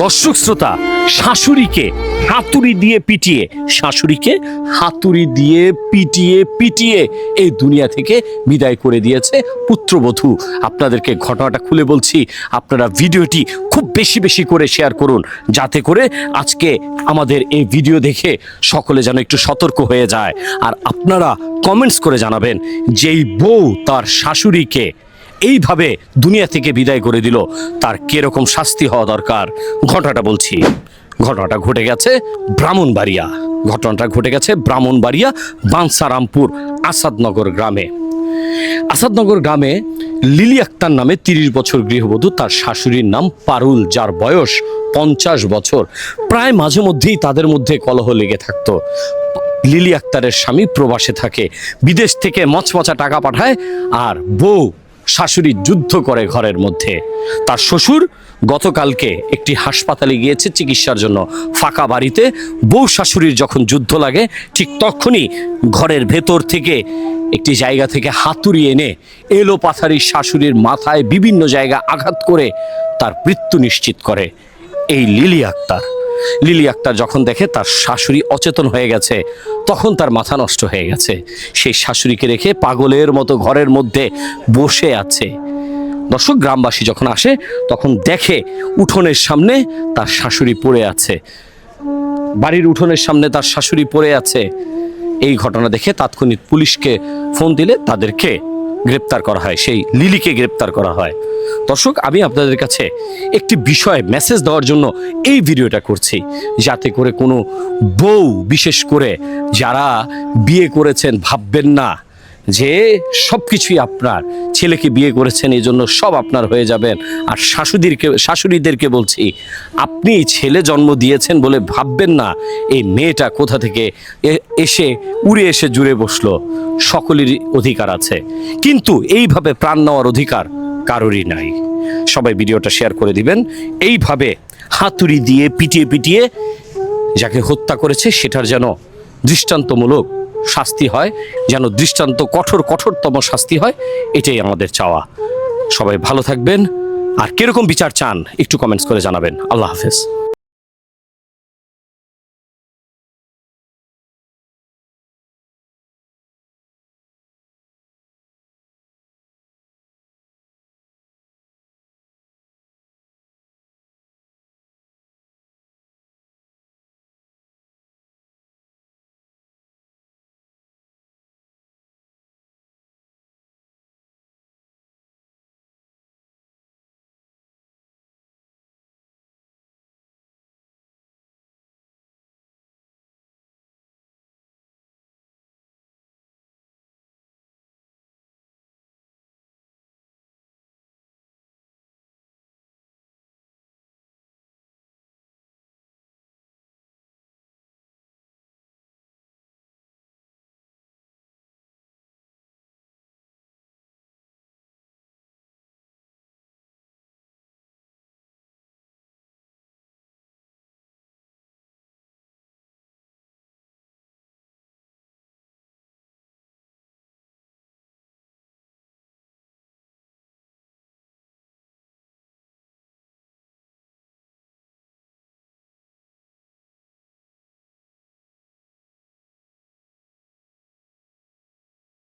দর্শক শ্রোতা, শাশুড়িকে হাতুড়ি দিয়ে পিটিয়ে, শাশুড়িকে হাতুড়ি দিয়ে পিটিয়ে পিটিয়ে এই দুনিয়া থেকে বিদায় করে দিয়েছে পুত্রবধূ। আপনাদেরকে ঘটনাটা খুলে বলছি, আপনারা ভিডিওটি খুব বেশি বেশি করে শেয়ার করুন, যাতে করে আজকে আমাদের এই ভিডিও দেখে সকলে যেন একটু সতর্ক হয়ে যায়। আর আপনারা কমেন্টস করে জানাবেন, যেই বউ তার শাশুড়িকে এইভাবে দুনিয়া থেকে বিদায় করে দিল। তার কীরকম শাস্তি হওয়া দরকার, ঘটনাটা বলছি। ঘটনাটা ঘটে গেছে ব্রাহ্মণবাড়িয়া। ঘটনাটা ঘটে গেছে ব্রাহ্মণবাড়িয়া, বানসারামপুর, আসাদনগর গ্রামে। আসাদনগর গ্রামে লিলি আক্তার নামে তিরিশ বছর গৃহবধূ, তার শাশুড়ির নাম পারুল, যার বয়স পঞ্চাশ বছর। প্রায় মাঝে মধ্যেই তাদের মধ্যে কলহ লেগে থাকতো। লিলি আক্তারের স্বামী প্রবাসে থাকে, বিদেশ থেকে মচমচা টাকা পাঠায়, আর বউ শাশুড়ি যুদ্ধ করে ঘরের মধ্যে। তার শ্বশুর গতকালকে একটি হাসপাতালে গিয়েছে চিকিৎসার জন্য। ফাঁকা বাড়িতে বউ শাশুড়ির যখন যুদ্ধ লাগে, ঠিক তখনই ঘরের ভেতর থেকে একটি জায়গা থেকে হাতুড়ি এনে এলো পাথারি শাশুড়ির মাথায় বিভিন্ন জায়গা আঘাত করে তার মৃত্যু নিশ্চিত করে। এই লিলি আক্তার। লিলি আক্তার যখন দেখে তার শাশুড়ি অচেতন হয়ে গেছে, তখন তার মাথা নষ্ট হয়ে গেছে। সেই শাশুড়িকে রেখে পাগলের মতো ঘরের মধ্যে বসে আছে। দর্শক, গ্রামবাসী যখন আসে, তখন দেখে উঠোনের সামনে তার শাশুড়ি পড়ে আছে। বাড়ির উঠোনের সামনে তার শাশুড়ি পড়ে আছে। এই ঘটনা দেখে তাৎক্ষণিক পুলিশকে ফোন দিলে তাদেরকে গ্রেপ্তার করা হয়, সেই লিলিকে গ্রেপ্তার করা হয়। দর্শক, আমি আপনাদের কাছে একটি বিষয় মেসেজ দেওয়ার জন্য এই ভিডিওটা করছি। যাতে করে কোনো বউ, বিশেষ করে যারা বিয়ে করেছেন, ভাববেন না যে সব কিছুই আপনার। ছেলেকে বিয়ে করেছেন এই জন্য সব আপনার হয়ে যাবেন। আর শাশুড়িকে শাশুড়িদেরকে বলছি, আপনি ছেলে জন্ম দিয়েছেন বলে ভাববেন না, এই মেয়েটা কোথা থেকে এসে উড়ে এসে জুড়ে বসল। সকলেরই অধিকার আছে। কিন্তু এইভাবে প্রাণ নেওয়ার অধিকার কারোরই নাই। সবাই ভিডিওটা শেয়ার করে দিবেন। এইভাবে হাতুড়ি দিয়ে পিটিয়ে পিটিয়ে যাকে হত্যা করেছে, সেটার যেন দৃষ্টান্তমূলক শাস্তি হয়, যেন দৃষ্টান্ত কঠোর, কঠোরতম শাস্তি হয়, এটাই আমাদের চাওয়া। সবাই ভালো থাকবেন। আর কীরকম বিচার চান, একটু কমেন্টস করে জানাবেন। আল্লাহ হাফেজ।